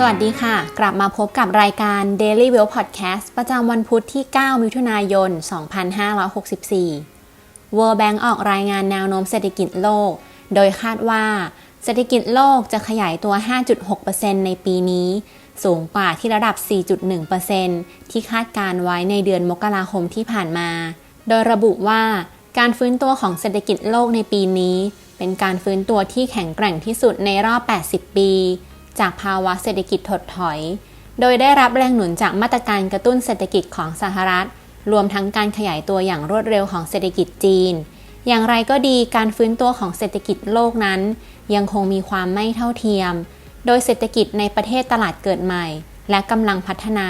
สวัสดีค่ะ กลับมาพบกับรายการ Daily Well Podcast ประจำวันพุธที่ 9 มิถุนายน 2564 World Bank ออกรายงานแนวโน้มเศรษฐกิจโลก โดยคาดว่า เศรษฐกิจโลกจะขยายตัว 5.6%ในปีนี้ สูงกว่าที่ระดับ 4.1%ที่คาดการไว้ในเดือนมกราคมที่ผ่านมา โดยระบุว่าการฟื้นตัวของเศรษฐกิจโลกในปีนี้ เป็นการฟื้นตัวที่แข็งแกร่งที่สุดในรอบ 80 ปี จากภาวะเศรษฐกิจถดถอย โดยได้รับแรงหนุนจากมาตรการกระตุ้นเศรษฐกิจของสหรัฐ รวมทั้งการขยายตัวอย่างรวดเร็วของเศรษฐกิจจีน อย่างไรก็ดีการฟื้นตัวของเศรษฐกิจโลกนั้น ยังคงมีความไม่เท่าเทียม โดยเศรษฐกิจในประเทศตลาดเกิดใหม่ และกำลังพัฒนา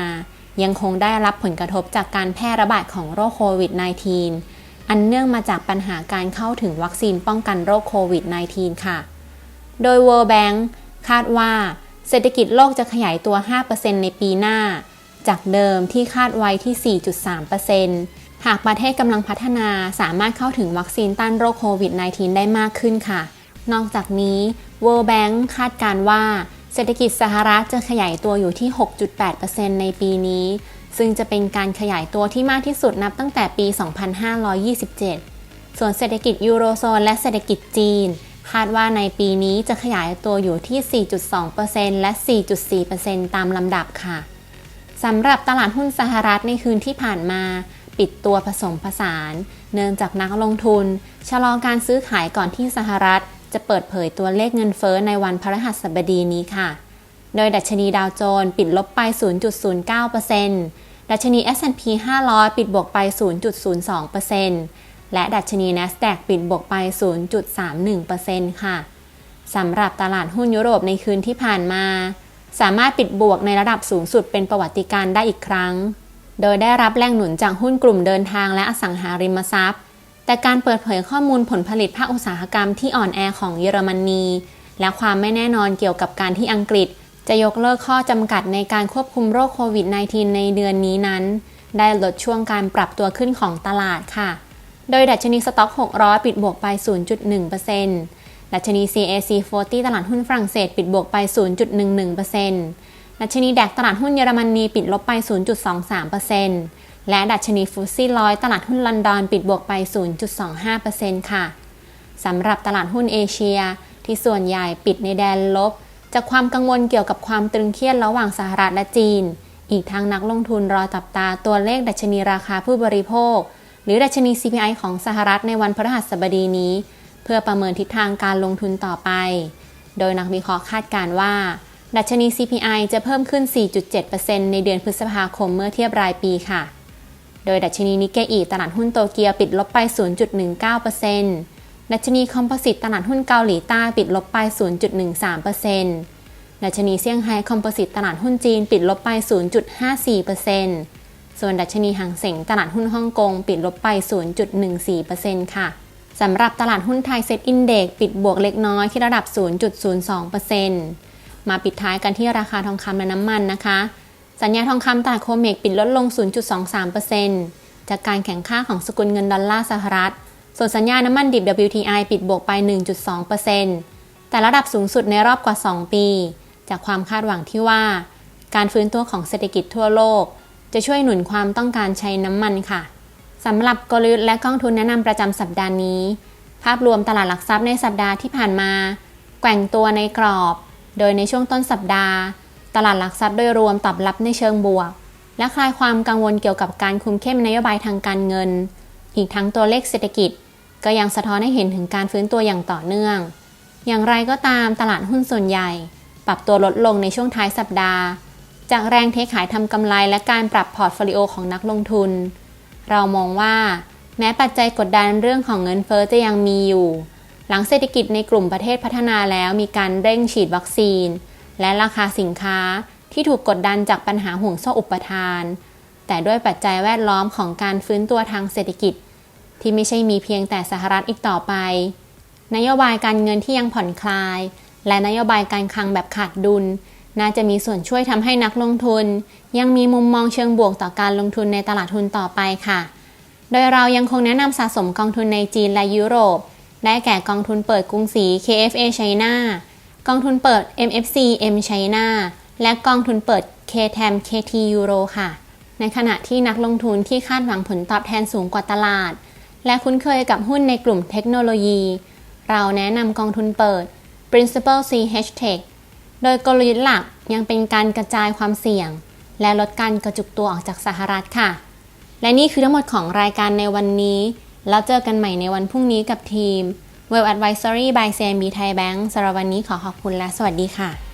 ยังคงได้รับผลกระทบจากการแพร่ระบาดของโรคโควิด -19 อันเนื่องมาจากปัญหาการเข้าถึงวัคซีนป้องกันโรคโควิด -19 ค่ะ โดย World Bank คาดว่าเศรษฐกิจโลกจะขยายตัว 5%ในปีหน้า จากเดิมที่คาดไว้ที่ 4.3%หากประเทศกำลังพัฒนาสามารถเข้าถึงวัคซีนต้านโรคโควิด -19 ได้มากขึ้นค่ะ นอกจากนี้ World Bank คาดการว่า เศรษฐกิจสหรัฐจะขยายตัวอยู่ที่ 6.8%ในปีนี้ ซึ่งจะเป็นการขยายตัวที่มากที่สุดนับตั้งแต่ปี 2527 ส่วนเศรษฐกิจยูโรโซนและเศรษฐกิจจีน คาดว่าในปีนี้จะขยายตัวอยู่ที่ 4.2%และ 4.4%ตามลำดับค่ะสำหรับตลาดหุ้นสหรัฐในคืนที่ผ่านมา ปิดตัวผสมผสาน เนื่องจากนักลงทุน ชะลอการซื้อขายก่อนที่สหรัฐ จะเปิดเผยตัวเลขเงินเฟ้อในวันพฤหัสบดีนี้ค่ะ โดยดัชนีดาวโจนส์ปิดลบไป 0.09%ดัชนี S&P 500 ปิดบวกไป 0.02% และดัชนี NASDAQ ปิดบวกไป 0.31%ค่ะ สำหรับตลาดหุ้นยุโรปในคืนที่ผ่านมา สามารถปิดบวกในระดับสูงสุดเป็นประวัติการได้อีกครั้ง โดยได้รับแรงหนุนจากหุ้นกลุ่มเดินทางและอสังหาริมทรัพย์ แต่การเปิดเผยข้อมูลผลผลิตภาคอุตสาหกรรมที่อ่อนแอของเยอรมนี และความไม่แน่นอนเกี่ยวกับการที่อังกฤษ จะยกเลิกข้อจำกัดในการควบคุมโรคโควิด -19 ในเดือนนี้นั้น ได้ลดช่วงการปรับตัวขึ้นของตลาดค่ะ โดยดัชนีสต็อก 600 ปิดบวกไป 0.1%ดัชนี CAC 40 ตลาดหุ้นฝรั่งเศส ปิดบวกไป 0.11%ดัชนีแดกตลาดหุ้นเยอรมนีปิดลบไป 0.23%และดัชนีฟุตซี่ร้อยตลาดหุ้นลอนดอนปิดบวกไป 0.25%ค่ะ สำหรับตลาดหุ้นเอเชีย ที่ส่วนใหญ่ปิดในแดนลบ จากความกังวลเกี่ยวกับความตรึงเครียดระหว่างสหรัฐและจีน อีกทั้งนักลงทุนรอจับตาตัวเลขดัชนีราคาผู้บริโภค หรือดัชนี CPI ของสหรัฐในวันพฤหัสบดีนี้ เพื่อประเมินทิศทางการลงทุนต่อไป โดยนักวิเคราะห์คาดการว่า ดัชนี CPI จะเพิ่มขึ้น 4.7%ในเดือนพฤษภาคมเมื่อเทียบรายปีค่ะ โดยดัชนีนิกเกอีตลาดหุ้นโตเกียวปิดลบไป 0.19%ดัชนีคอมโพสิตตลาดหุ้นเกาหลีใต้ปิดลบไป 0.13%ดัชนีเซี่ยงไฮ้คอมโพสิตตลาดหุ้นจีนปิดลบไป 0.54% ส่วนดัชนีหางเสงตลาดหุ้นฮ่องกงปิดลบไป 0.14%ค่ะสำหรับตลาดหุ้นไทยเซ็ตอินเด็กปิดบวกเล็กน้อยที่ระดับ 0.02%มาปิดท้ายกันที่ราคาทองคำและน้ำมันนะคะ สัญญาทองคำตลาดโคเมกปิดลดลง 0.23%จากการแข่งค่าของสกุลเงินดอลลาร์สหรัฐ ส่วนสัญญาน้ำมันดิบ WTI ปิดบวกไป 1.2%แต่ระดับสูงสุดในรอบกว่า 2 ปี จากความคาดหวังที่ว่า การฟื้นตัวของเศรษฐกิจทั่วโลก จะช่วยหนุนความต้องการใช้น้ำมันค่ะสำหรับกลยุทธ์และกองทุนแนะนำประจำสัปดาห์นี้ ภาพรวมตลาดหลักทรัพย์ในสัปดาห์ที่ผ่านมา แกว่งตัวในกรอบ โดยในช่วงต้นสัปดาห์ ตลาดหลักทรัพย์โดยรวมตอบรับในเชิงบวก และคลายความกังวลเกี่ยวกับการคุมเข้มนโยบายทางการเงิน อีกทั้งตัวเลขเศรษฐกิจ ก็ยังสะท้อนให้เห็นถึงการฟื้นตัวอย่างต่อเนื่อง อย่างไรก็ตามตลาดหุ้นส่วนใหญ่ ปรับตัวลดลงในช่วงท้ายสัปดาห์ จากแรงเทขายทำกำไรและการปรับพอร์ตโฟลิโอของนักลงทุน เรามองว่า แม้ปัจจัยกดดันเรื่องของเงินเฟอ้อจะยังมีอยู่ หลังเศรษฐกิจในกลุ่มประเทศพัฒนาแล้วมีการเร่งฉีดวัคซีน และราคาสินค้าที่ถูกกดดันจากปัญหาห่วงโซ่อุปทาน แต่ด้วยปัจจัยแวดล้อมของการฟื้นตัวทางเศรษฐกิจ ที่ไม่ใช่มีเพียงแต่สหรัฐอีกต่อไป นโยบายการเงินที่ยังผ่อนคลาย และนโยบายการคลังแบบขาดดุล น่าจะมีส่วนช่วยทำให้นักลงทุน ยังมีมุมมองเชิงบวกต่อการลงทุนในตลาดทุนต่อไปค่ะ โดยเรายังคงแนะนำสะสมกองทุนในจีนและยุโรป ได้แก่กองทุนเปิดกรุงศรี KFA China กองทุนเปิด MFC M China และกองทุนเปิด KTM KT Euro ค่ะ ในขณะที่นักลงทุนที่คาดหวังผลตอบแทนสูงกว่าตลาด และคุ้นเคยกับหุ้นในกลุ่มเทคโนโลยี เราแนะนำกองทุนเปิด Principal CH Tech โดยกลยุทธ์หลักยังเป็นการกระจายความเสี่ยง และลดการกระจุกตัวออกจากสหรัฐค่ะ และนี่คือทั้งหมดของรายการในวันนี้ แล้วเจอกันใหม่ในวันพรุ่งนี้กับทีม Well Advisory by CMB Thai Bank สำหรับวันนี้ขอขอบคุณและสวัสดีค่ะ